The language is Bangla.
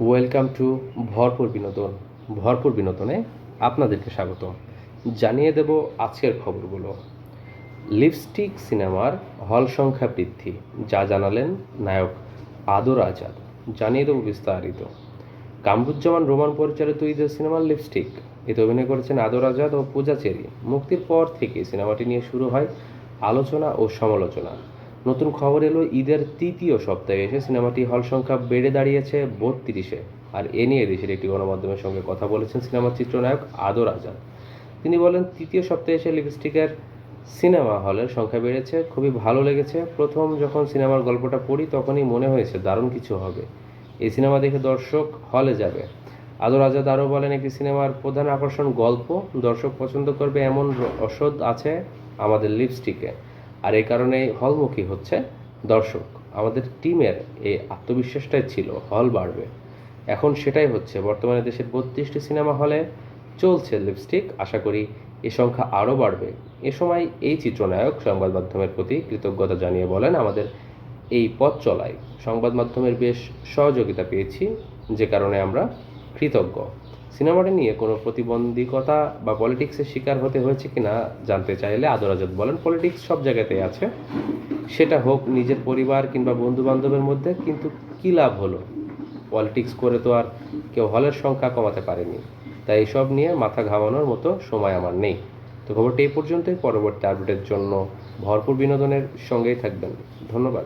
ওয়েলকাম টু ভরপুর বিনোদন। ভরপুর বিনোদনে আপনাদেরকে স্বাগত। জানিয়ে দেব আজকের খবরগুলো। লিপস্টিক সিনেমার হল সংখ্যা বৃদ্ধি, যা জানালেন নায়ক আদর আজাদ। জানিয়ে দেব বিস্তারিত। কামরুজ্জামান রোমান পরিচালিত ঈদের সিনেমার লিপস্টিক। এতে অভিনয় করেছেন আদর আজাদ ও পূজা চেরি। মুক্তির পর থেকে সিনেমাটি নিয়ে শুরু হয় আলোচনা ও সমালোচনা। নতুন খবর এলো, ঈদের তৃতীয় সপ্তাহে এসে সিনেমাটি হল সংখ্যা বেড়ে দাঁড়িয়েছে বত্রিশে। আর এ নিয়ে দেশের একটি গণমাধ্যমের সঙ্গে কথা বলেছেন সিনেমার চিত্রনায়ক আদর আজাদ। তিনি বলেন, তৃতীয় সপ্তাহে এসে লিপস্টিকের সিনেমা হলের সংখ্যা বেড়েছে, খুবই ভালো লেগেছে। প্রথম যখন সিনেমার গল্পটা পড়ি, তখনই মনে হয়েছে দারুণ কিছু হবে। এই সিনেমা দেখে দর্শক হলে যাবে। আদর আজাদ আরও বলেন, একটি সিনেমার প্রধান আকর্ষণ গল্প। দর্শক পছন্দ করবে এমন রসদ আছে আমাদের লিপস্টিকে। আর এই কারণেই হলমুখী হচ্ছে দর্শক। আমাদের টিমের এই আত্মবিশ্বাসটাই ছিল, হল বাড়বে। এখন সেটাই হচ্ছে, বর্তমানে দেশের বত্রিশটি সিনেমা হলে চলছে লিপস্টিক। আশা করি এ সংখ্যা আরও বাড়বে। এ সময় এই চিত্রনায়ক সংবাদ মাধ্যমের প্রতি কৃতজ্ঞতা জানিয়ে বলেন, আমাদের এই পথ চলায় সংবাদ মাধ্যমের বেশ সহযোগিতা পেয়েছি, যে কারণে আমরা কৃতজ্ঞ। সিনেমাটি নিয়ে কোনো প্রতিবন্ধকতা বা পলিটিক্সের শিকার হতে হয়েছে কিনা জানতে চাইলে আদর আজাদ বলেন, পলিটিক্স সব জায়গাতেই আছে। সেটা হোক নিজের পরিবার কিংবা বন্ধু বান্ধবের মধ্যে, কিন্তু কী লাভ হলো? পলিটিক্স করে তো আর কেউ হলের সংখ্যা কমাতে পারেনি। তাই এসব নিয়ে মাথা ঘামানোর মতো সময় আমার নেই। তো খবরটি এই পর্যন্তই। পরবর্তী আপডেটের জন্য ভরপুর বিনোদনের সঙ্গেই থাকবেন। ধন্যবাদ।